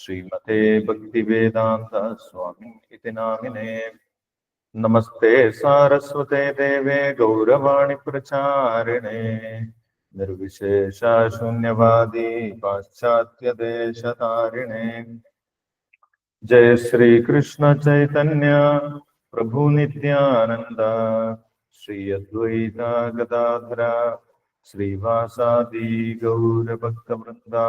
श्रीमते भक्ति भक्तिवेदान्त स्वामी नामिने। नमस्ते सारस्वते देवे गौरवाणि प्रचारिणे। निर्विशेषा शून्यवादी पाश्चात्यदेशतारिणे। जय श्री कृष्ण चैतन्य प्रभु नित्यानंद श्री अद्वैता गदाधरा। श्रीवासादि गौर भक्त वृंदा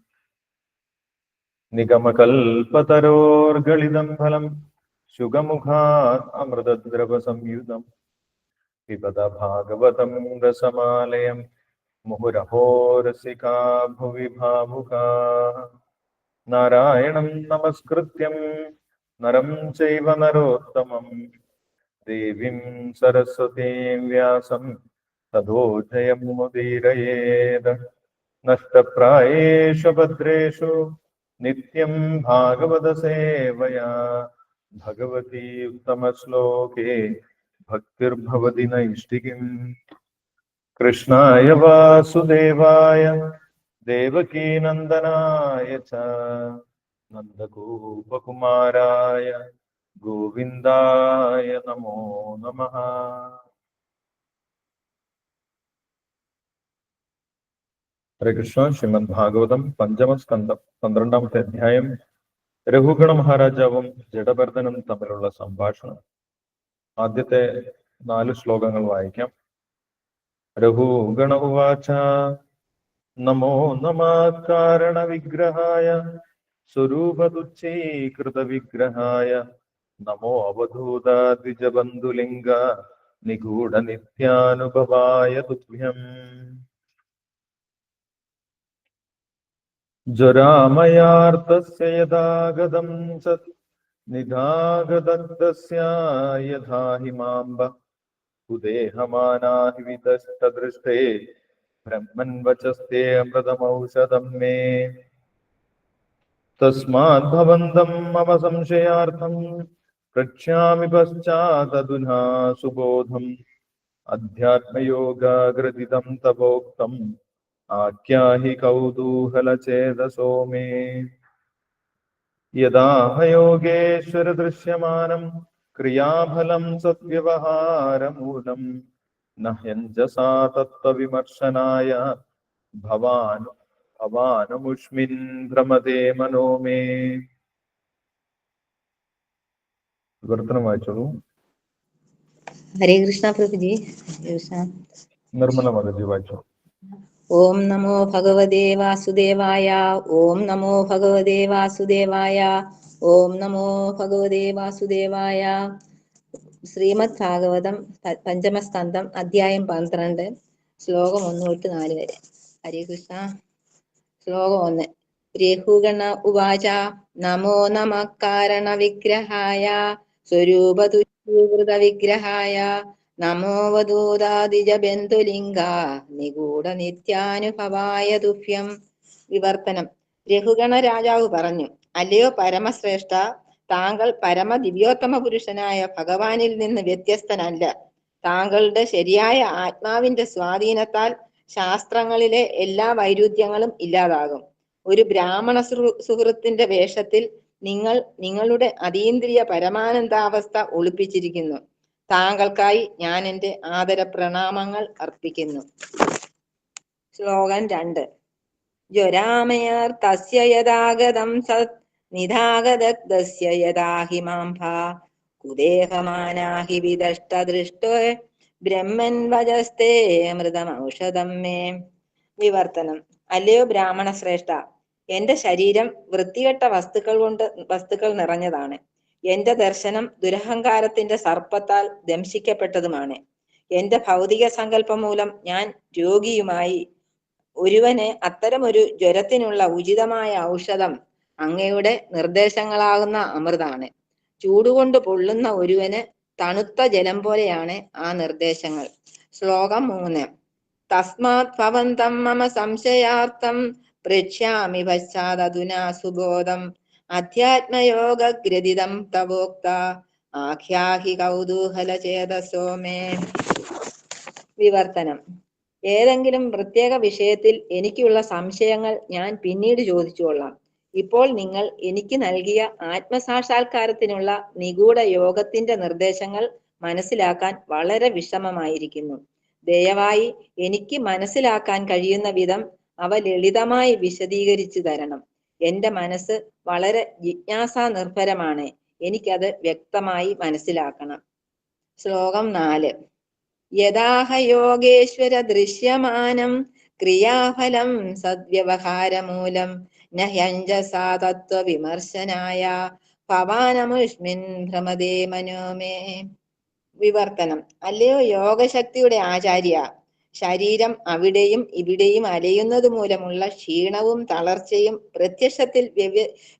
നിഗമകൽപതരോർഗളിതം ഫലം ശുഗമുഖാത് അമൃതദ്രവ സംയുതം പിബത ഭാഗവതം രസമാലയം മുഹുരഹോ രസികാ ഭുവി ഭാവുകാ നാരായണം നമസ്കൃത്യം നരം ചൈവ നരോത്തമം ദേവീം സരസ്വതീം വ്യാസം തഥോജയം മുദീരയേത്. നഷ്ടപ്രായേഷു ഭദ്രേഷു नित्यं भागवतसेवया। भगवती उत्तमश्लोके भक्तिर्भवति नैष्टिकीम् कृष्णाय वासुदेवाय देवकीनन्दनाय च। नन्दगोपकुमाराय गोविन्दाय नमो नमः। ഹരേ കൃഷ്ണ ശ്രീമദ് ഭാഗവതം പഞ്ചമസ്കന്ധം പന്ത്രണ്ടാമത്തെ അധ്യായം. രഘുഗണ മഹാരാജാവും ജഡഭരതനും തമ്മിലുള്ള സംഭാഷണം. ആദ്യത്തെ നാല് ശ്ലോകങ്ങൾ വായിക്കാം. രഘുഗണ ഉവാച നമോ നമ കാരണ വിഗ്രഹായ സ്വരൂപതുച്ഛീകൃത വിഗ്രഹായ നമോ അവധൂത ദ്വിജബന്ധുലിംഗ നിഗൂഢ നിത്യാനുഭവായ തുഭ്യം. ज्वरामयार्तस्य यदागतं सत् निधागदग्धस्या यथा हिमाम्ब कुदेहमानाहिविदष्टदृष्टे ब्रह्मन्वचस्ते अमृतमौषधं मे। तस्माद्भवन्तं मम संशयार्थं पृच्छामि पश्चादधुना सुबोधम्। अध्यात्मयोगाग्रथितं तपोक्तम्। तवोक्तम् आख्याहि कौतूहलचेतसो मे यदा हयोगेश्वर दृश्यमानं क्रियाफलं सद्व्यवहारमूलम् न ह्यञ्जसा तत्त्वविमर्शनाय भवान् भवानमुष्मिन् भ्रमते മനോ മേ വിവർത്തനം വായിച്ചോളൂ ഹരേ കൃഷ്ണ പ്രഭുജി ഹരേ കൃഷ്ണ നിർമ്മല മതജി വായിച്ചോളൂ ഓം നമോ ഭഗവതേ വാസുദേവായ ഓം നമോ ഭഗവതേ വാസുദേവായ ഓം നമോ ഭഗവതേ വാസുദേവായ. ശ്രീമദ് ഭാഗവതം പഞ്ചമസ്കന്ധം അധ്യായം പന്ത്രണ്ട് ശ്ലോകം ഒന്ന് തൊട്ട് നാല് വരെ. ഹരേ കൃഷ്ണ. ശ്ലോകം ഒന്ന്. രഘുഗണ ഉവാച നമോ നമ കാരണ വിഗ്രഹായ സ്വരൂപതുകൃത വിഗ്രഹായ നമോ വധൂതാദിജ ബന്ധുലിംഗ നിഗൂഢ നിത്യാനുഭവായ തുഭ്യം വിവർത്തനം. രഘുഗണ രാജാവ് പറഞ്ഞു അല്ലയോ പരമശ്രേഷ്ഠ താങ്കൾ പരമ ദിവ്യോത്തമ പുരുഷനായ ഭഗവാനിൽ നിന്ന് വ്യത്യസ്തനല്ല. താങ്കളുടെ ശരിയായ ആത്മാവിന്റെ സ്വാധീനത്താൽ ശാസ്ത്രങ്ങളിലെ എല്ലാ വൈരുദ്ധ്യങ്ങളും ഇല്ലാതാകും. ഒരു ബ്രാഹ്മണ സുഹൃ- സുഹൃത്തിന്റെ വേഷത്തിൽ നിങ്ങൾ നിങ്ങളുടെ അതീന്ദ്രിയ പരമാനന്ദാവസ്ഥ ഒളിപ്പിച്ചിരിക്കുന്നു. താങ്കൾക്കായി ഞാൻ എന്റെ ആദര പ്രണാമങ്ങൾ അർപ്പിക്കുന്നു. ശ്ലോകം രണ്ട്. ജ്വരാമയർ തസ്യ യഥാഗതം സത് നിധാഗദഗ്ധസ്യ യഥാഹിമാംഭ കുദേഹമാനാഹി വിദഷ്ടദൃഷ്ടോ ബ്രഹ്മൻ വജസ്തേ അമൃതമൗഷധം മേ. വിവർത്തനം. അല്ലയോ ബ്രാഹ്മണ ശ്രേഷ്ഠ എന്റെ ശരീരം വൃത്തികെട്ട വസ്തുക്കൾ കൊണ്ട് വസ്തുക്കൾ നിറഞ്ഞതാണ്. എന്റെ ദർശനം ദുരഹങ്കാരത്തിന്റെ സർപ്പത്താൽ ദംശിക്കപ്പെട്ടതുമാണ്. എന്റെ ഭൗതിക സങ്കല്പം മൂലം ഞാൻ രോഗിയുമായി ഒരുവന് അത്തരമൊരു ജ്വരത്തിനുള്ള ഉചിതമായ ഔഷധം അങ്ങയുടെ നിർദ്ദേശങ്ങളാകുന്ന അമൃതാണ്. ചൂടുകൊണ്ട് പൊള്ളുന്ന ഒരുവന് തണുത്ത ജലം പോലെയാണ് ആ നിർദ്ദേശങ്ങൾ. ശ്ലോകം മൂന്ന്. തസ്മാത് ഭവന്തം മമ സംശയാർത്ഥം. പൃച്ഛാമി പശ്ചാത്തുനാ സുബോധം. അധ്യാത്മയോഗഗ്രഥിതം തവോക്ത ആഖ്യാഹി കൗതൂഹല ചേതസോ മേ. വിവർത്തനം. ഏതെങ്കിലും പ്രത്യേക വിഷയത്തിൽ എനിക്കുള്ള സംശയങ്ങൾ ഞാൻ പിന്നീട് ചോദിച്ചുകൊള്ളാം. ഇപ്പോൾ നിങ്ങൾ എനിക്ക് നൽകിയ ആത്മസാക്ഷാത്കാരത്തിനുള്ള നിഗൂഢ യോഗത്തിന്റെ നിർദ്ദേശങ്ങൾ മനസ്സിലാക്കാൻ വളരെ വിഷമമായിരിക്കുന്നു. ദയവായി എനിക്ക് മനസ്സിലാക്കാൻ കഴിയുന്ന വിധം അവ ലളിതമായി വിശദീകരിച്ചു തരണം. എന്റെ മനസ്സ് വളരെ ജിജ്ഞാസാ നിർഭരമാണ് എനിക്കത് വ്യക്തമായി മനസ്സിലാക്കണം. ശ്ലോകം നാല്. യഥാഹ യോഗേശ്വര ദൃശ്യമാനം ക്രിയാഫലം സദ്വ്യവഹാരമൂലം നഹ്യഞ്ജസാ വിമർശനായ ഭവാനമുഷ്മിൻ ഭ്രമതേ മനോമേ വിവർത്തനം. അല്ലയോ യോഗശക്തിയുടെ ആചാര്യ ശരീരം അവിടെയും ഇവിടെയും അലയുന്നത് മൂലമുള്ള ക്ഷീണവും തളർച്ചയും പ്രത്യക്ഷത്തിൽ വ്യവ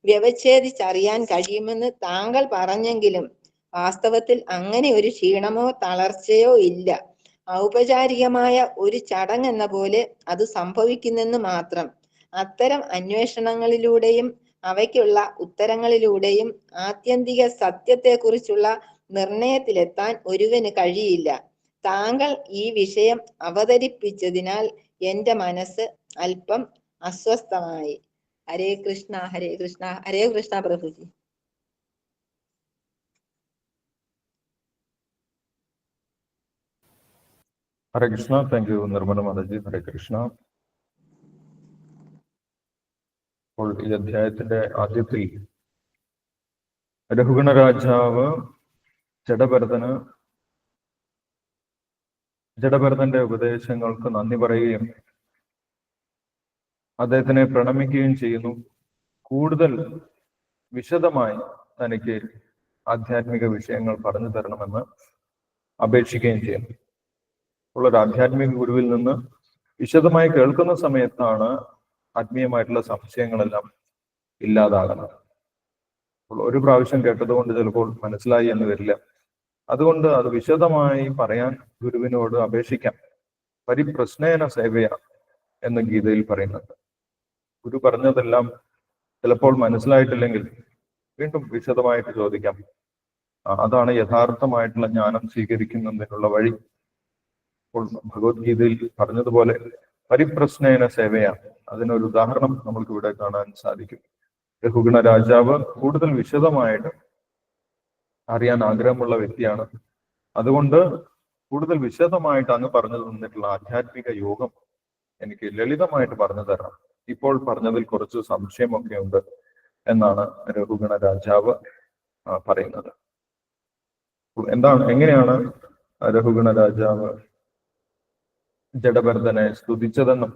വ്യവച്ഛേദിച്ചറിയാൻ കഴിയുമെന്ന് താങ്കൾ പറഞ്ഞെങ്കിലും വാസ്തവത്തിൽ അങ്ങനെ ഒരു ക്ഷീണമോ തളർച്ചയോ ഇല്ല. ഔപചാരികമായ ഒരു ചടങ്ങ് എന്ന പോലെ അത് സംഭവിക്കുന്നെന്ന് മാത്രം. അത്തരം അന്വേഷണങ്ങളിലൂടെയും അവയ്ക്കുള്ള ഉത്തരങ്ങളിലൂടെയും ആത്യന്തിക സത്യത്തെക്കുറിച്ചുള്ള നിർണയത്തിലെത്താൻ ഒരുവന് കഴിയില്ല. താങ്കൾ ഈ വിഷയം അവതരിപ്പിച്ചതിനാൽ എന്റെ മനസ്സ് അല്പം അസ്വസ്ഥമായി. ഹരേ കൃഷ്ണ ഹരേ കൃഷ്ണ ഹരേ കൃഷ്ണ പ്രഭുജി. Hare Krishna thank you Nirmala Mataji. ഹരേ കൃഷ്ണ. അപ്പോൾ ഈ അധ്യായത്തിന്റെ ആദ്യത്തിൽ രഘുഗണ രാജാവ് ജഡഭരതന്റെ ഉപദേശങ്ങൾക്ക് നന്ദി പറയുകയും അദ്ദേഹത്തിനെ പ്രണമിക്കുകയും ചെയ്യുന്നു. കൂടുതൽ വിശദമായി തനിക്ക് ആധ്യാത്മിക വിഷയങ്ങൾ പറഞ്ഞു തരണമെന്ന് അപേക്ഷിക്കുകയും ചെയ്യുന്നു ഉള്ള ഒരു ആധ്യാത്മിക ഗുരുവിൽ നിന്ന് വിശദമായി കേൾക്കുന്ന സമയത്താണ് ആത്മീയമായിട്ടുള്ള സംശയങ്ങളെല്ലാം ഇല്ലാതാകുന്നത്. ഒരു പ്രാവശ്യം കേട്ടതുകൊണ്ട് ചിലപ്പോൾ മനസ്സിലായി എന്ന് വരില്ല. അതുകൊണ്ട് അത് വിശദമായി പറയാൻ ഗുരുവിനോട് അപേക്ഷിക്കാം. പരിപ്രശ്നേന സേവയ എന്ന് ഗീതയിൽ പറയുന്നുണ്ട്. ഗുരു പറഞ്ഞതെല്ലാം ചിലപ്പോൾ മനസ്സിലായിട്ടില്ലെങ്കിൽ വീണ്ടും വിശദമായിട്ട് ചോദിക്കാം. അതാണ് യഥാർത്ഥമായിട്ടുള്ള ജ്ഞാനം സ്വീകരിക്കുന്നതിനുള്ള വഴി. ഇപ്പോൾ ഭഗവത്ഗീതയിൽ പറഞ്ഞതുപോലെ പരിപ്രശ്നേന സേവയാണ് അതിനൊരു ഉദാഹരണം നമുക്ക് ഇവിടെ കാണാൻ സാധിക്കും. രഘുഗുണ രാജാവ് കൂടുതൽ വിശദമായിട്ട് അറിയാൻ ആഗ്രഹമുള്ള വ്യക്തിയാണ്. അതുകൊണ്ട് കൂടുതൽ വിശദമായിട്ട് അങ്ങ് പറഞ്ഞു തന്നിട്ടുള്ള ആധ്യാത്മിക യോഗം എനിക്ക് ലളിതമായിട്ട് പറഞ്ഞു തരണം. ഇപ്പോൾ പറഞ്ഞതിൽ കുറച്ച് സംശയമൊക്കെ ഉണ്ട് എന്നാണ് രഘുഗണ രാജാവ് പറയുന്നത്. എന്താണ് എങ്ങനെയാണ് രഘുഗണ രാജാവ് ജഡഭരതനെ സ്തുതിച്ചതെന്നും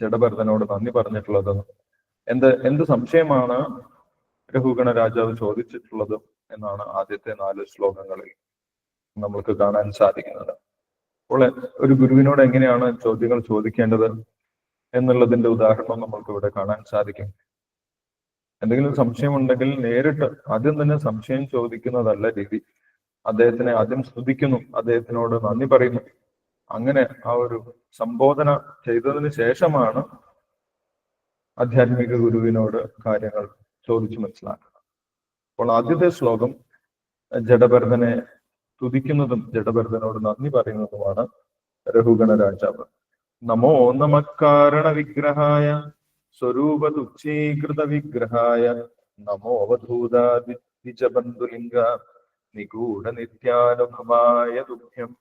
ജഡഭരതനോട് നന്ദി പറഞ്ഞിട്ടുള്ളതെന്നും? എന്ത് എന്ത് സംശയമാണ് രഘുഗണ രാജാവ് ചോദിച്ചിട്ടുള്ളത്? എന്നാണ് ആദ്യത്തെ നാല് ശ്ലോകങ്ങളിൽ നമ്മൾക്ക് കാണാൻ സാധിക്കുന്നത്. അപ്പോൾ ഒരു ഗുരുവിനോട് എങ്ങനെയാണ് ചോദ്യങ്ങൾ ചോദിക്കേണ്ടത് എന്നുള്ളതിന്റെ ഉദാഹരണം നമ്മൾക്ക് ഇവിടെ കാണാൻ സാധിക്കും. എന്തെങ്കിലും സംശയമുണ്ടെങ്കിൽ നേരിട്ട് ആദ്യം തന്നെ സംശയം ചോദിക്കുന്നതല്ല രീതി. അദ്ദേഹത്തിനെ ആദ്യം സ്തുതിക്കുന്നു അദ്ദേഹത്തിനോട് നന്ദി പറയുന്നു. അങ്ങനെ ആ ഒരു സംബോധന ചെയ്തതിന് ശേഷമാണ് ആധ്യാത്മിക ഗുരുവിനോട് കാര്യങ്ങൾ ചോദിച്ചു മനസ്സിലാക്കുന്നത്. അപ്പോൾ ആദ്യത്തെ ശ്ലോകം ജഡഭരതനെ തുതിക്കുന്നതും ജഡഭരതനോട് നന്ദി പറയുന്നതുമാണ് രഘുഗണ രാജാവ് നമോ നമക്കാരണ വിഗ്രഹായ സ്വരൂപ തുച്ഛീകൃത വിഗ്രഹായ നമോ അവധൂതാദിജബന്ധുലിംഗ നിഗൂഢ നിത്യാനുഭവായ ദുഃഖ്യം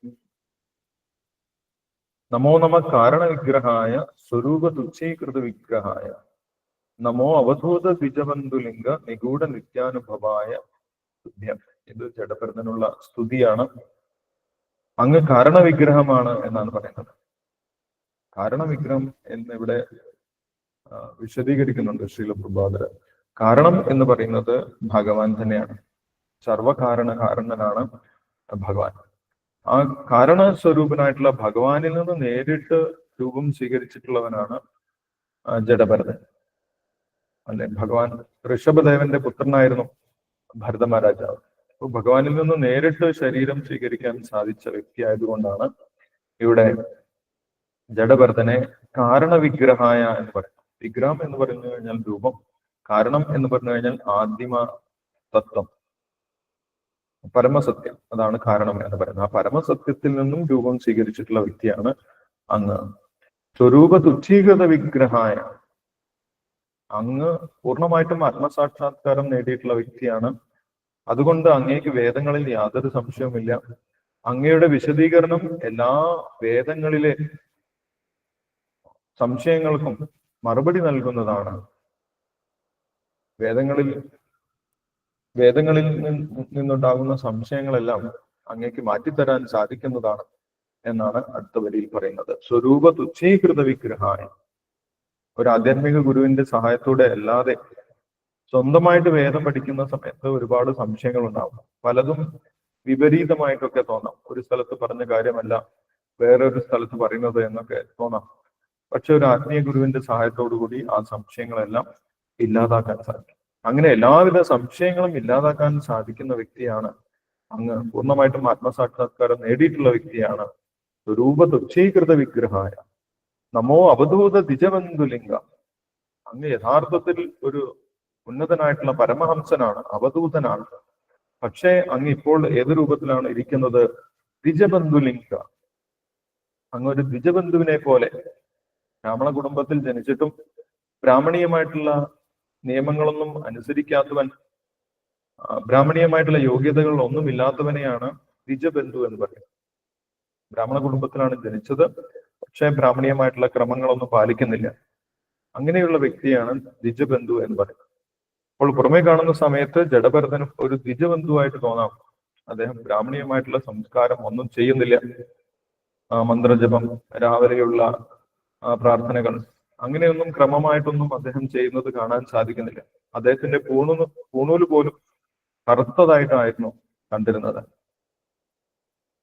നമോ നമ കാരണ വിഗ്രഹായ സ്വരൂപ തുച്ഛീകൃത വിഗ്രഹായ നമോ അവധൂത ദ്വിജബന്ധുലിംഗ നിഗൂഢ നിത്യാനുഭവായ ഇത് ജഡഭരതനുള്ള സ്തുതിയാണ്. അങ്ങ് കാരണവിഗ്രഹമാണ് എന്നാണ് പറയുന്നത്. കാരണവിഗ്രഹം എന്നിവിടെ വിശദീകരിക്കുന്നുണ്ട് ശ്രീല പ്രഭാതര് കാരണം എന്ന് പറയുന്നത് ഭഗവാൻ തന്നെയാണ്. സർവകാരണ കാരണനാണ് ഭഗവാൻ. ആ കാരണ സ്വരൂപനായിട്ടുള്ള ഭഗവാനിൽ നിന്ന് നേരിട്ട് രൂപം സ്വീകരിച്ചിട്ടുള്ളവനാണ് ജഡഭരതൻ. അല്ലെ? ഭഗവാൻ ഋഷഭദേവന്റെ പുത്രനായിരുന്നു ഭരത മഹാരാജാവ്. അപ്പൊ ഭഗവാനിൽ നിന്ന് നേരിട്ട് ശരീരം സ്വീകരിക്കാൻ സാധിച്ച വ്യക്തി ആയതുകൊണ്ടാണ് ഇവിടെ ജഡഭരതനെ കാരണവിഗ്രഹായ എന്ന് പറയുന്നത്. വിഗ്രഹം എന്ന് പറഞ്ഞു കഴിഞ്ഞാൽ രൂപം കാരണം എന്ന് പറഞ്ഞു കഴിഞ്ഞാൽ ആദിമ തത്വം പരമസത്യം. അതാണ് കാരണം എന്ന് പറയുന്നത്. ആ പരമസത്യത്തിൽ നിന്നും രൂപം സ്വീകരിച്ചിട്ടുള്ള വ്യക്തിയാണ് അങ്ങ് സ്വരൂപ തുച്ഛീകൃത വിഗ്രഹായ അങ്ങ് പൂർണമായിട്ടും ആത്മസാക്ഷാത്കാരം നേടിയിട്ടുള്ള വ്യക്തിയാണ്. അതുകൊണ്ട് അങ്ങേക്ക് വേദങ്ങളിൽ യാതൊരു സംശയവുമില്ല. അങ്ങയുടെ വിശദീകരണം എല്ലാ വേദങ്ങളിലെ സംശയങ്ങൾക്കും മറുപടി നൽകുന്നതാണ്. വേദങ്ങളിൽ വേദങ്ങളിൽ നിന്നുണ്ടാകുന്ന സംശയങ്ങളെല്ലാം അങ്ങേക്ക് മാറ്റിത്തരാൻ സാധിക്കുന്നതാണ് എന്നാണ് അടുത്ത വരിയിൽ പറയുന്നത്. സ്വരൂപ തുച്ഛീകൃത വിഗ്രഹായ ഒരു ആധ്യാത്മിക ഗുരുവിന്റെ സഹായത്തോടെ അല്ലാതെ സ്വന്തമായിട്ട് വേദം പഠിക്കുന്ന സമയത്ത് ഒരുപാട് സംശയങ്ങൾ ഉണ്ടാവും പലതും വിപരീതമായിട്ടൊക്കെ തോന്നാം. ഒരു സ്ഥലത്ത് പറഞ്ഞ കാര്യമല്ല വേറൊരു സ്ഥലത്ത് പറയുന്നത് എന്നൊക്കെ തോന്നാം. പക്ഷെ ഒരു ആത്മീയ ഗുരുവിന്റെ സഹായത്തോടു കൂടി ആ സംശയങ്ങളെല്ലാം ഇല്ലാതാക്കാൻ സാധിക്കും. അങ്ങനെ എല്ലാവിധ സംശയങ്ങളും ഇല്ലാതാക്കാൻ സാധിക്കുന്ന വ്യക്തിയാണ് അങ്ങ് പൂർണമായിട്ടും ആത്മസാക്ഷാത്കാരം നേടിയിട്ടുള്ള വ്യക്തിയാണ് രൂപ തുച്ഛീകൃത വിഗ്രഹായ നമോ അവധൂത ദിജബന്ധുലിംഗ അങ്ങ് യഥാർത്ഥത്തിൽ ഒരു ഉന്നതനായിട്ടുള്ള പരമഹംസനാണ് അവധൂതനാണ് പക്ഷേ അങ്ങ് ഇപ്പോൾ ഏത് രൂപത്തിലാണ് ഇരിക്കുന്നത്? ദ്വിജബന്ധുലിംഗ. അങ്ങ് ഒരു ദ്വിജബന്ധുവിനെ പോലെ ബ്രാഹ്മണ കുടുംബത്തിൽ ജനിച്ചിട്ടും ബ്രാഹ്മണീയമായിട്ടുള്ള നിയമങ്ങളൊന്നും അനുസരിക്കാത്തവൻ ബ്രാഹ്മണീയമായിട്ടുള്ള യോഗ്യതകൾ ഒന്നുമില്ലാത്തവനെയാണ് ദ്വിജബന്ധു എന്ന് പറയുന്നത്. ബ്രാഹ്മണ കുടുംബത്തിലാണ് ജനിച്ചത്. പക്ഷേ ബ്രാഹ്മണീയമായിട്ടുള്ള ക്രമങ്ങളൊന്നും പാലിക്കുന്നില്ല. അങ്ങനെയുള്ള വ്യക്തിയാണ് ദ്വിജബന്ധു എന്ന് പറയുന്നത്. അപ്പോൾ പുറമേ കാണുന്ന സമയത്ത് ജഡഭരതനും ഒരു ദ്വിജബന്ധുവായിട്ട് തോന്നാം. അദ്ദേഹം ബ്രാഹ്മണീയമായിട്ടുള്ള സംസ്കാരം ഒന്നും ചെയ്യുന്നില്ല. മന്ത്രജപം രാവിലെയുള്ള പ്രാർത്ഥനകൾ അങ്ങനെയൊന്നും ക്രമമായിട്ടൊന്നും അദ്ദേഹം ചെയ്യുന്നത് കാണാൻ സാധിക്കുന്നില്ല. അദ്ദേഹത്തിന്റെ പൂണു പൂണൂൽ പോലും കറുത്തതായിട്ടായിരുന്നു കണ്ടിരുന്നത്.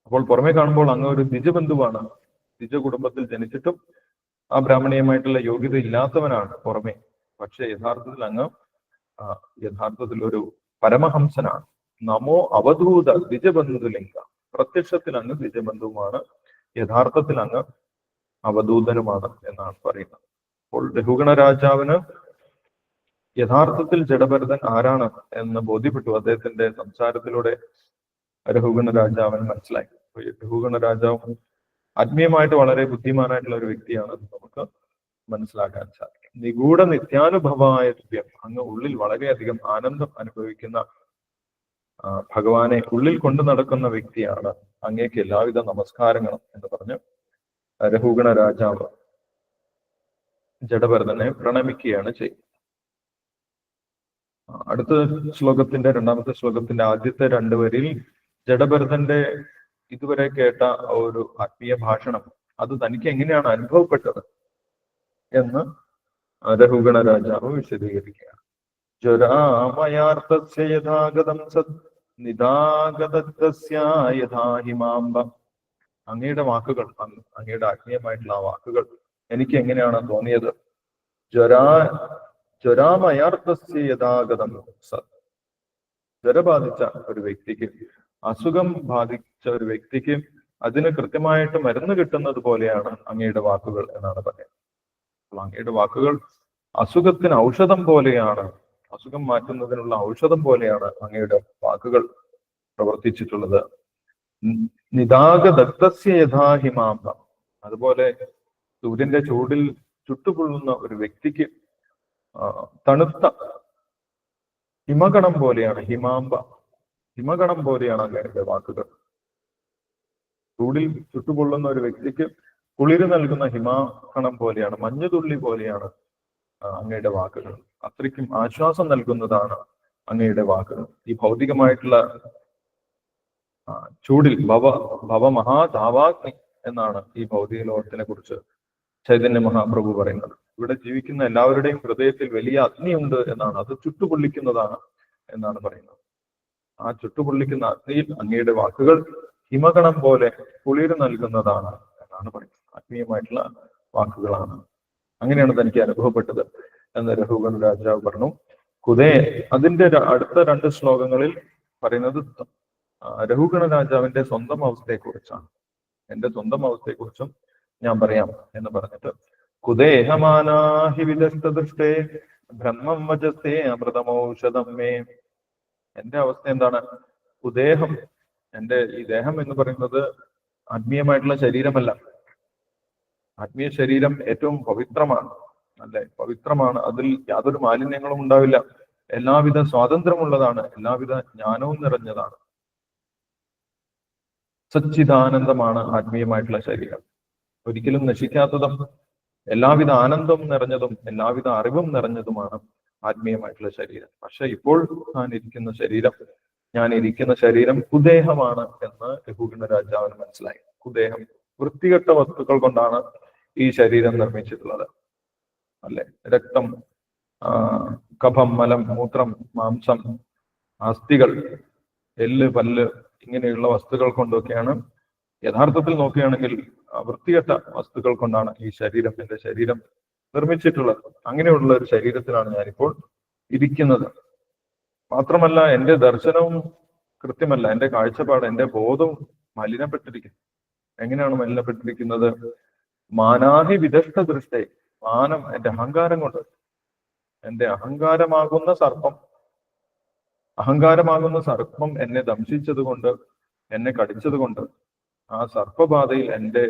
അപ്പോൾ പുറമെ കാണുമ്പോൾ അങ്ങ് ഒരു ദ്വിജബന്ധുവാണ് ദ്വിജ കുടുംബത്തിൽ ജനിച്ചിട്ടും ആ ബ്രാഹ്മണീയമായിട്ടുള്ള യോഗ്യത ഇല്ലാത്തവനാണ് പുറമേ. പക്ഷെ യഥാർത്ഥത്തിൽ അങ്ങ് യഥാർത്ഥത്തിൽ ഒരു പരമഹംസനാണ്. നമോ അവധൂത ദ്വിജബന്ധുലിംഗ. പ്രത്യക്ഷത്തിൽ അങ്ങ് ദ്വിജബന്ധുവുമാണ് യഥാർത്ഥത്തിൽ അങ്ങ് അവധൂതനുമാണ് എന്നാണ് പറയുന്നത്. അപ്പോൾ രഘുഗണ രാജാവിന് യഥാർത്ഥത്തിൽ ജഡഭരതൻ ആരാണ് എന്ന് ബോധ്യപ്പെട്ടു. അദ്ദേഹത്തിന്റെ സംസാരത്തിലൂടെ രഘുഗണ രാജാവിന് മനസ്സിലായി രഘുഗണ രാജാവ് ആത്മീയമായിട്ട് വളരെ ബുദ്ധിമാനായിട്ടുള്ള ഒരു വ്യക്തിയാണ് നമുക്ക് മനസ്സിലാക്കാൻ സാധിക്കും. നിഗൂഢ നിത്യാനുഭവമായ ദിവ്യം. അങ്ങ് ഉള്ളിൽ വളരെയധികം ആനന്ദം അനുഭവിക്കുന്ന ഭഗവാനെ ഉള്ളിൽ കൊണ്ടു നടക്കുന്ന വ്യക്തിയാണ് അങ്ങേക്ക് എല്ലാവിധ നമസ്കാരങ്ങളും എന്ന് പറഞ്ഞ് രഹുഗണ രാജാവ് ജഡഭരതനെ പ്രണമിക്കുകയാണ് ചെയ്യുന്നത്. അടുത്ത ശ്ലോകത്തിന്റെ രണ്ടാമത്തെ ശ്ലോകത്തിന്റെ ആദ്യത്തെ രണ്ട് വരിയിൽ ജഡഭരതന്റെ ഇതുവരെ കേട്ട ഒരു ആത്മീയ ഭാഷണം അത് തനിക്ക് എങ്ങനെയാണ് അനുഭവപ്പെട്ടത് എന്ന് രഘുഗണ രാജാവ് വിശദീകരിക്കുകയാണ്. ജ്വരാമയാർത്ഥസ്യ യഥാഗതം സത് നിതാഗതസ്യ അങ്ങയുടെ വാക്കുകൾ അങ്ങ് അങ്ങയുടെ ആത്മീയമായിട്ടുള്ള ആ വാക്കുകൾ എനിക്ക് എങ്ങനെയാണ് തോന്നിയത്? ജ്വരാ ജ്വരാമയാർത്ഥസ്യ യഥാഗതം സത്. ജ്വര ബാധിച്ച ഒരു വ്യക്തിക്ക് അസുഖം ബാധിച്ച ഒരു വ്യക്തിക്ക് അതിന് കൃത്യമായിട്ട് മരുന്ന് കിട്ടുന്നത് പോലെയാണ് അങ്ങയുടെ വാക്കുകൾ എന്നാണ് പറയുന്നത്. അങ്ങയുടെ വാക്കുകൾ അസുഖത്തിന് ഔഷധം പോലെയാണ് അസുഖം മാറ്റുന്നതിനുള്ള ഔഷധം പോലെയാണ് അങ്ങയുടെ വാക്കുകൾ പ്രവർത്തിച്ചിട്ടുള്ളത്. നിതാഗദത്തസ്യ യഥാ ഹിമാംബ അതുപോലെ സൂര്യന്റെ ചൂടിൽ ചുട്ടുപൊള്ളുന്ന ഒരു വ്യക്തിക്ക് തണുത്ത ഹിമകണം പോലെയാണ് ഹിമാംബ ഹിമകണം പോലെയാണ് അദ്ദേഹത്തിന്റെ വാക്കുകൾ. ചൂടിൽ ചുട്ടുപൊള്ളുന്ന ഒരു വ്യക്തിക്ക് കുളിര് നൽകുന്ന ഹിമാകണം പോലെയാണ് മഞ്ഞുതുള്ളി പോലെയാണ് അങ്ങയുടെ വാക്കുകൾ. അത്രയ്ക്കും ആശ്വാസം നൽകുന്നതാണ് അങ്ങയുടെ വാക്കുകൾ. ഈ ഭൗതികമായിട്ടുള്ള ചൂടിൽ ഭവ ഭവമഹാതാവാഗ്നി എന്നാണ് ഈ ഭൗതിക ലോകത്തിനെ കുറിച്ച് ചൈതന്യ മഹാപ്രഭു പറയുന്നത്. ഇവിടെ ജീവിക്കുന്ന എല്ലാവരുടെയും ഹൃദയത്തിൽ വലിയ അഗ്നിയുണ്ട് എന്നാണ് അത് ചുട്ടുപൊള്ളിക്കുന്നതാണ് എന്നാണ് പറയുന്നത്. ആ ചുട്ടുപൊള്ളിക്കുന്ന അഗ്നിയിൽ അങ്ങയുടെ വാക്കുകൾ ഹിമകണം പോലെ കുളിര് നൽകുന്നതാണ് എന്നാണ് പറയുന്നത്. ആത്മീയമായിട്ടുള്ള വാക്കുകളാണ്. അങ്ങനെയാണ് തനിക്ക് അനുഭവപ്പെട്ടത് എന്ന് രഘുഗൺ രാജാവ് പറഞ്ഞു. കുതേ അതിന്റെ അടുത്ത രണ്ട് ശ്ലോകങ്ങളിൽ പറയുന്നത് രഘുഗണ രാജാവിന്റെ സ്വന്തം അവസ്ഥയെക്കുറിച്ചാണ്. എന്റെ സ്വന്തം അവസ്ഥയെക്കുറിച്ചും ഞാൻ പറയാം എന്ന് പറഞ്ഞിട്ട്. കുതേഹമാനാഹി വിദഗ്ധ ദൃഷ്ടേ ബ്രഹ്മം വജസ്തേ അമൃതമൗഷധം മേ എന്റെ അവസ്ഥ എന്താണ്? ഉദേഹം എന്റെ ഈ ദേഹം എന്ന് പറയുന്നത് ആത്മീയമായിട്ടുള്ള ശരീരമല്ല. ആത്മീയ ശരീരം ഏറ്റവും പവിത്രമാണ്. അല്ലെ? പവിത്രമാണ്. അതിൽ യാതൊരു മാലിന്യങ്ങളും ഉണ്ടാവില്ല. എല്ലാവിധ സ്വാതന്ത്ര്യമുള്ളതാണ്. എല്ലാവിധ ജ്ഞാനവും നിറഞ്ഞതാണ്. സച്ചിദാനന്ദമാണ് ആത്മീയമായിട്ടുള്ള ശരീരം. ഒരിക്കലും നശിക്കാത്തതും എല്ലാവിധ ആനന്ദവും നിറഞ്ഞതും എല്ലാവിധ അറിവും നിറഞ്ഞതുമാണ് ആത്മീയമായിട്ടുള്ള ശരീരം. പക്ഷെ ഇപ്പോൾ ഞാൻ ഇരിക്കുന്ന ശരീരം ഞാൻ ഇരിക്കുന്ന ശരീരം കുദേഹമാണ് എന്ന് രഘുഗണ രാജാവിന് മനസ്സിലായി. കുദേഹം വൃത്തികെട്ട വസ്തുക്കൾ കൊണ്ടാണ് ഈ ശരീരം നിർമ്മിച്ചിട്ടുള്ളത്. അല്ലെ? രക്തം കഫം മലം മൂത്രം മാംസം അസ്ഥികൾ എല്ല് പല്ല് ഇങ്ങനെയുള്ള വസ്തുക്കൾ കൊണ്ടൊക്കെയാണ് യഥാർത്ഥത്തിൽ നോക്കുകയാണെങ്കിൽ വൃത്തികെട്ട വസ്തുക്കൾ കൊണ്ടാണ് ഈ ശരീരം എന്റെ ശരീരം നിർമ്മിച്ചിട്ടുള്ളത്. അങ്ങനെയുള്ള ഒരു ശരീരത്തിലാണ് ഞാനിപ്പോൾ ഇരിക്കുന്നത്. മാത്രമല്ല എന്റെ ദർശനവും കൃത്യമല്ല. എന്റെ കാഴ്ചപ്പാട് എന്റെ ബോധവും മലിനപ്പെട്ടിരിക്കുന്നു. എങ്ങനെയാണ് മലിനപ്പെട്ടിരിക്കുന്നത്? മാനാഹി വിദഗ്ധ ദൃഷ്ടേ മാനം എന്റെ അഹങ്കാരം കൊണ്ട്. എന്റെ അഹങ്കാരമാകുന്ന സർപ്പം അഹങ്കാരമാകുന്ന സർപ്പം എന്നെ ദംശിച്ചത് കൊണ്ട് എന്നെ കടിച്ചത് കൊണ്ട് ആ സർപ്പബാധയിൽ എന്റെ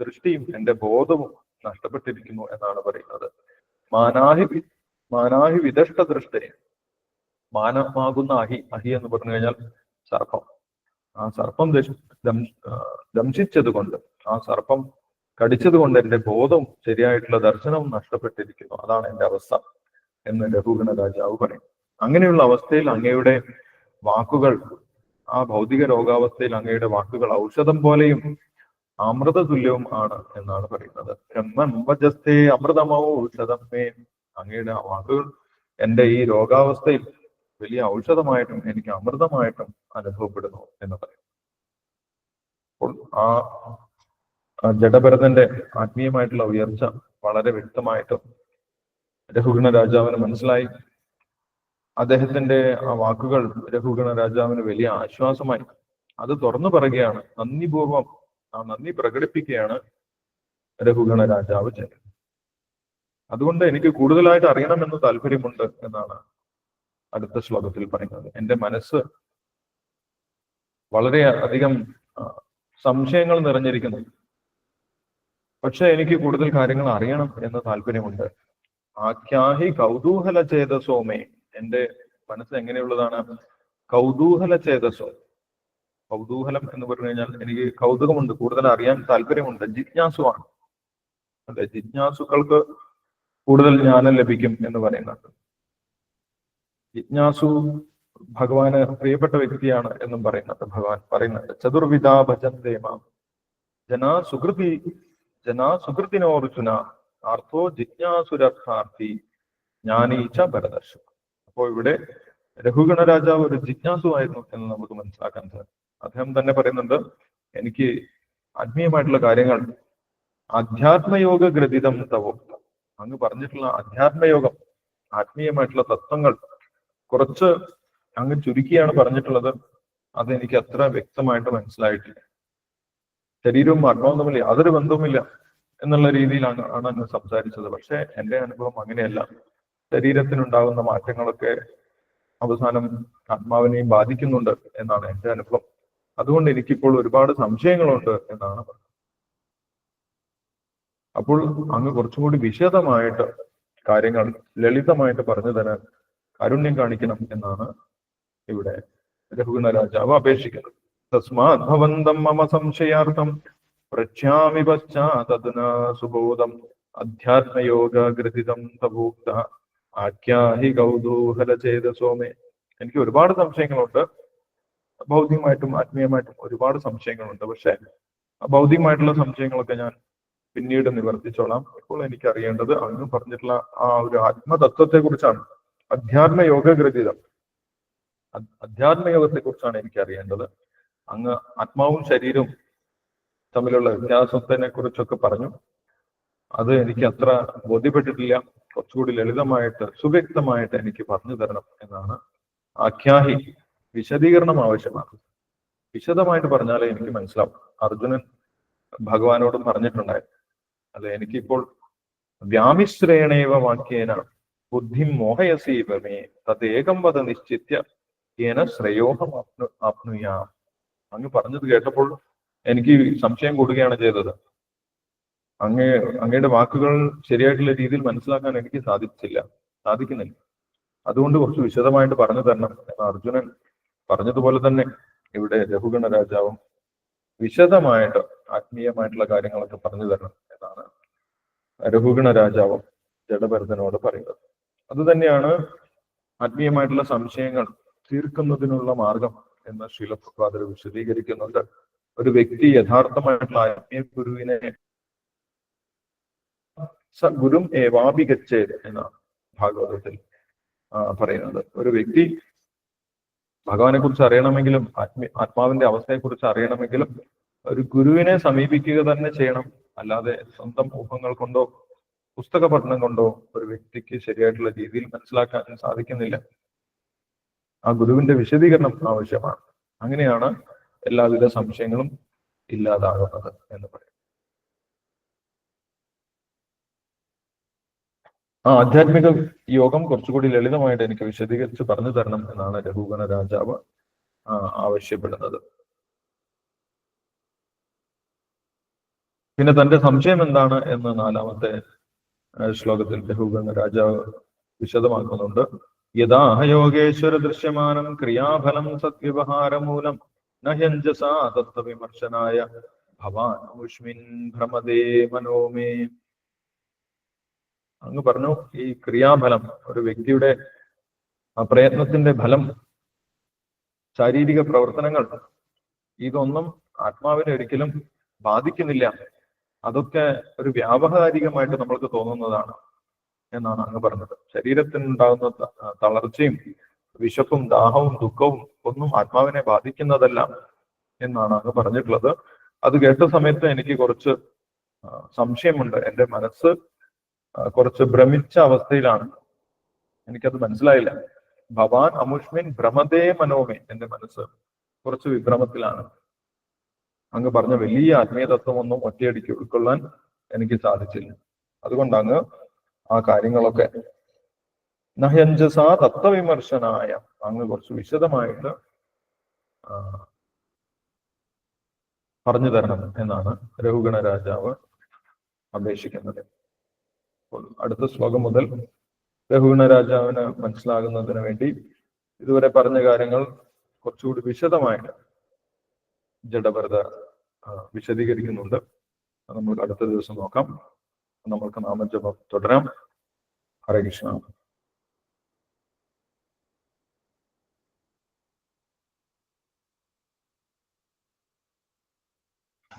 ദൃഷ്ടിയും എന്റെ ബോധവും നഷ്ടപ്പെട്ടിരിക്കുന്നു എന്നാണ് പറയുന്നത്. മാനാഹി മാനാഹി വിദഷ്ട ദൃഷ്ടയെ മാനമാകുന്ന അഹി അഹി എന്ന് പറഞ്ഞു കഴിഞ്ഞാൽ സർപ്പം. ആ സർപ്പം ദംശിച്ചത് കൊണ്ട് ആ സർപ്പം കടിച്ചത് കൊണ്ട് എന്റെ ബോധവും ശരിയായിട്ടുള്ള ദർശനവും നഷ്ടപ്പെട്ടിരിക്കുന്നു. അതാണ് എന്റെ അവസ്ഥ എന്ന് രഘുഗണ രാജാവ് പറയും. അങ്ങനെയുള്ള അവസ്ഥയിൽ അങ്ങയുടെ വാക്കുകൾ ആ ഭൗതിക രോഗാവസ്ഥയിൽ അങ്ങയുടെ വാക്കുകൾ ഔഷധം പോലെയും അമൃത തുല്യവും ആണ് എന്നാണ് പറയുന്നത്. ബ്രഹ്മൻ വജസ്തേ അമൃതമൗഷധം മേ അങ്ങയുടെ വാക്കുകൾ എന്റെ ഈ രോഗാവസ്ഥയിൽ വലിയ ഔഷധമായിട്ടും എനിക്ക് അമൃതമായിട്ടും അനുഭവപ്പെടുന്നു എന്ന് പറയും. അപ്പോൾ ആ ജഡഭരതന്റെ ആത്മീയമായിട്ടുള്ള ഉയർച്ച വളരെ വ്യക്തമായിട്ടും രഘുഗണ രാജാവിന് മനസ്സിലായി. അദ്ദേഹത്തിന്റെ ആ വാക്കുകൾ രഘുഗണ രാജാവിന് വലിയ ആശ്വാസമായി. അത് തുറന്നു പറയുകയാണ് നന്ദിപൂർവം ആ നന്ദി പ്രകടിപ്പിക്കുകയാണ് രഘുഗണ രാജാവ് ചെയ്യുന്നത് അതുകൊണ്ട് എനിക്ക് കൂടുതലായിട്ട് അറിയണമെന്ന് താല്പര്യമുണ്ട് എന്നാണ് അടുത്ത ശ്ലോകത്തിൽ പറയുന്നത്. എന്റെ മനസ്സ് വളരെ അധികം സംശയങ്ങൾ നിറഞ്ഞിരിക്കുന്നു. പക്ഷെ എനിക്ക് കൂടുതൽ കാര്യങ്ങൾ അറിയണം എന്ന് താല്പര്യമുണ്ട്. ആഖ്യാഹി കൗതൂഹല ചേതസോമേ എന്റെ മനസ്സ് എങ്ങനെയുള്ളതാണ്? കൗതൂഹല ചേതസോ കൗതൂഹലം എന്ന് പറഞ്ഞു കഴിഞ്ഞാൽ എനിക്ക് കൗതുകമുണ്ട് കൂടുതൽ അറിയാൻ താല്പര്യമുണ്ട്. ജിജ്ഞാസുവാണ്. അല്ലെ ജിജ്ഞാസുക്കൾക്ക് കൂടുതൽ ജ്ഞാനം ലഭിക്കും എന്ന് പറയുന്നുണ്ട്. ജിജ്ഞാസു ഭഗവാന് പ്രിയപ്പെട്ട വ്യക്തിയാണ് എന്നും പറയുന്നുണ്ട് ഭഗവാൻ പറയുന്നുണ്ട്. ചതുർവിധ ഭജന്തേ മാം ജനാ സുഹൃതി ജനാ സുഹൃത്തിനോർജുന ആർത്ഥോ ജിജ്ഞാസുരർത്ഥാർത്ഥി. ജ്ഞാനീച്ച ഭരദർശ അപ്പോൾ ഇവിടെ രഘുഗണ രാജാവ് ഒരു ജിജ്ഞാസുവായിരുന്നു എന്ന് നമുക്ക് മനസ്സിലാക്കാൻ സാധിക്കും. അദ്ദേഹം തന്നെ പറയുന്നുണ്ട് എനിക്ക് ആത്മീയമായിട്ടുള്ള കാര്യങ്ങൾ ആധ്യാത്മയോഗ ഗ്രഥിതം തവോ. അങ്ങ് പറഞ്ഞിട്ടുള്ള അധ്യാത്മയോഗം ആത്മീയമായിട്ടുള്ള തത്വങ്ങൾ കുറച്ച് അങ്ങ് ചുരുക്കിയാണ് പറഞ്ഞിട്ടുള്ളത്. അതെനിക്ക് അത്ര വ്യക്തമായിട്ട് മനസ്സിലായിട്ടില്ല. ശരീരവും ആത്മാവും തമ്മിൽ യാതൊരു ബന്ധവുമില്ല എന്നുള്ള രീതിയിലാണ് ആണ് അങ്ങ് സംസാരിച്ചത്. പക്ഷെ എന്റെ അനുഭവം അങ്ങനെയല്ല. ശരീരത്തിനുണ്ടാകുന്ന മാറ്റങ്ങളൊക്കെ അവസാനം ആത്മാവിനെയും ബാധിക്കുന്നുണ്ട് എന്നാണ് എന്റെ അനുഭവം. അതുകൊണ്ട് എനിക്കിപ്പോൾ ഒരുപാട് സംശയങ്ങളുണ്ട് എന്നാണ് പറഞ്ഞത്. അപ്പോൾ അങ്ങ് കുറച്ചും കൂടി വിശദമായിട്ട് കാര്യങ്ങൾ ലളിതമായിട്ട് പറഞ്ഞു തരാൻ കാരുണ്യം കാണിക്കണം എന്നാണ് ഇവിടെ രഘുഗണ രാജാവ് അപേക്ഷിക്കുന്നത്. തസ്മാത് ഭവന്തം മമ സംശയാർത്ഥം. പ്രഖ്യാമി പശ്ചാത്തന സുബോധം. അധ്യാത്മയോഗ ഗ്രഥിതം തഭൂക്ത. ആഖ്യാഹി കൗതൂഹല ചേതസോമേ എനിക്ക് ഒരുപാട് സംശയങ്ങളുണ്ട്. ഭൗതികമായിട്ടും ആത്മീയമായിട്ടും ഒരുപാട് സംശയങ്ങളുണ്ട്. പക്ഷെ ഭൗതികമായിട്ടുള്ള സംശയങ്ങളൊക്കെ ഞാൻ പിന്നീട് നിവർത്തിച്ചോളാം. ഇപ്പോൾ എനിക്ക് അറിയേണ്ടത് അങ്ങ് പറഞ്ഞിട്ടുള്ള ആ ഒരു ആത്മതത്വത്തെ കുറിച്ചാണ് അധ്യാത്മ യോഗ ഗ്രഥിതം അധ്യാത്മ യോഗത്തെ കുറിച്ചാണ് എനിക്ക് അറിയേണ്ടത് അങ്ങ് ആത്മാവും ശരീരവും തമ്മിലുള്ള വ്യത്യാസത്തിനെ കുറിച്ചൊക്കെ പറഞ്ഞു. അത് എനിക്ക് അത്ര ബോധ്യപ്പെട്ടിട്ടില്ല. കുറച്ചുകൂടി ലളിതമായിട്ട് സുവ്യക്തമായിട്ട് എനിക്ക് പറഞ്ഞു തരണം എന്നാണ് ആഖ്യാഹി വിശദീകരണം ആവശ്യമാണ്. വിശദമായിട്ട് പറഞ്ഞാലേ എനിക്ക് മനസ്സിലാവും. അർജുനൻ ഭഗവാനോടും പറഞ്ഞിട്ടുണ്ടായിരുന്നു. അല്ലെ എനിക്കിപ്പോൾ വ്യാമിശ്രേണേവ വാക്യേന ബുദ്ധിം മോഹയസീപമേ തദ്ദേകം വധ നിശ്ചിത്യ ഏന ശ്രേയോഹം ആപ്നു ആപ്നുയാ. അങ്ങ് പറഞ്ഞത് കേട്ടപ്പോൾ എനിക്ക് സംശയം കൂടുകയാണ് ചെയ്തത്. അങ്ങേ അങ്ങയുടെ വാക്കുകൾ ശരിയായിട്ടുള്ള രീതിയിൽ മനസ്സിലാക്കാൻ എനിക്ക് സാധിച്ചില്ല. സാധിക്കുന്നില്ല. അതുകൊണ്ട് കുറച്ച് വിശദമായിട്ട് പറഞ്ഞു തരണം അർജുനൻ പറഞ്ഞതുപോലെ തന്നെ ഇവിടെ രഘുഗണ രാജാവും വിശദമായിട്ട് ആത്മീയമായിട്ടുള്ള കാര്യങ്ങളൊക്കെ പറഞ്ഞു തരണം എന്നാണ് രഘുഗണ രാജാവും ജഡഭരതനോട് പറയുന്നത്. അത് തന്നെയാണ് ആത്മീയമായിട്ടുള്ള സംശയങ്ങൾ തീർക്കുന്നതിനുള്ള മാർഗം എന്ന് ശീലപ്രഭാതർ വിശദീകരിക്കുന്നുണ്ട്. ഒരു വ്യക്തി യഥാർത്ഥമായിട്ടുള്ള ആത്മീയ ഗുരുവിനെ ഗുരും എന്ന എന്നാണ് ഭാഗവതത്തിൽ പറയുന്നത്. ഒരു വ്യക്തി ഭഗവാനെ കുറിച്ച് അറിയണമെങ്കിലും ആത്മീ ആത്മാവിന്റെ അവസ്ഥയെ കുറിച്ച് അറിയണമെങ്കിലും ഒരു ഗുരുവിനെ സമീപിക്കുക തന്നെ ചെയ്യണം. അല്ലാതെ സ്വന്തം ഊഹങ്ങൾ കൊണ്ടോ പുസ്തക പഠനം കൊണ്ടോ ഒരു വ്യക്തിക്ക് ശരിയായിട്ടുള്ള രീതിയിൽ മനസ്സിലാക്കാൻ സാധിക്കുന്നില്ല. ആ ഗുരുവിന്റെ വിശദീകരണം ആവശ്യമാണ്. അങ്ങനെയാണ് എല്ലാവിധ സംശയങ്ങളും ഇല്ലാതാകുന്നത് എന്ന് പറയും. ആ ആധ്യാത്മിക യോഗം കുറച്ചുകൂടി ലളിതമായിട്ട് എനിക്ക് വിശദീകരിച്ച് പറഞ്ഞു തരണം എന്നാണ് രഘുഗണ രാജാവ് ആവശ്യപ്പെടുന്നത്. പിന്നെ തന്റെ സംശയം എന്താണ് എന്ന് നാലാമത്തെ ശ്ലോകത്തിൽ രഘുഗണ രാജാവ് വിശദമാക്കുന്നുണ്ട്. യഥാഹ യോഗേശ്വര ദൃശ്യമാനം ക്രിയാഫലം സദ്വ്യവഹാരമൂലം നഹ്യഞ്ജസാ തത്വവിമർശനായ ഭവാൻ ഭ്രമദേ മനോമേ അങ്ങ് പറഞ്ഞു ഈ ക്രിയാഫലം ഒരു വ്യക്തിയുടെ ആ പ്രയത്നത്തിന്റെ ഫലം ശാരീരിക പ്രവർത്തനങ്ങൾ ഇതൊന്നും ആത്മാവിനെ ഒരിക്കലും ബാധിക്കുന്നില്ല. അതൊക്കെ ഒരു വ്യാവഹാരികമായിട്ട് നമ്മൾക്ക് തോന്നുന്നതാണ് എന്നാണ് അങ്ങ് പറഞ്ഞത്. ശരീരത്തിനുണ്ടാകുന്ന തളർച്ചയും വിശപ്പും ദാഹവും ദുഃഖവും ഒന്നും ആത്മാവിനെ ബാധിക്കുന്നതല്ല എന്നാണ് അങ്ങ് പറഞ്ഞിട്ടുള്ളത്. അത് കേട്ട സമയത്ത് എനിക്ക് കുറച്ച് സംശയമുണ്ട്. എന്റെ മനസ്സ് കുറച്ച് ഭ്രമിച്ച അവസ്ഥയിലാണ്. എനിക്കത് മനസ്സിലായില്ല. ഭവാൻ അമുഷ്മിൻ ഭ്രമതേ മനോമേ എന്റെ മനസ്സ് കുറച്ച് വിഭ്രമത്തിലാണ്. അങ്ങ് പറഞ്ഞ വലിയ ആത്മീയ തത്വമൊന്നും ഒറ്റയടിക്ക് ഉൾക്കൊള്ളാൻ എനിക്ക് സാധിച്ചില്ല. അതുകൊണ്ട് അങ്ങ് ആ കാര്യങ്ങളൊക്കെ നഹ്യഞ്ജസ തത്വവിമർശനായ അങ്ങ് കുറച്ച് വിശദമായിട്ട് പറഞ്ഞു തരണം എന്നാണ് രഘുഗണ രാജാവ് അപേക്ഷിക്കുന്നത്. അടുത്ത ശ്ലോകം മുതൽ രഘുഗണ രാജാവിന് മനസ്സിലാകുന്നതിന് വേണ്ടി ഇതുവരെ പറഞ്ഞ കാര്യങ്ങൾ കുറച്ചുകൂടി വിശദമായിട്ട് ജഡഭരത വിശദീകരിക്കുന്നുണ്ട്. നമുക്ക് അടുത്ത ദിവസം നോക്കാം. നമ്മൾക്ക് നാമജപം തുടരാം. ഹരേ കൃഷ്ണ.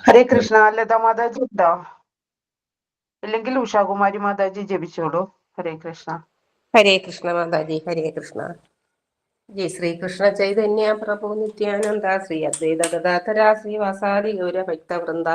ഹരേ കൃഷ്ണ. ലത മാതാജി ഉണ്ടോ? ഇല്ലെങ്കിൽ ഉഷാകുമാരി മാതാജി ജപിച്ചോളൂ. ഹരേ കൃഷ്ണ. ഹരേ കൃഷ്ണ മാതാജി ഹരേ കൃഷ്ണ. ജയ് ശ്രീകൃഷ്ണ ചൈതന്യ പ്രഭു നിത്യാനന്ദ ശ്രീ അദ്വൈത ശ്രീ വാസാദി ഗൗര ഭക്തവൃന്ദ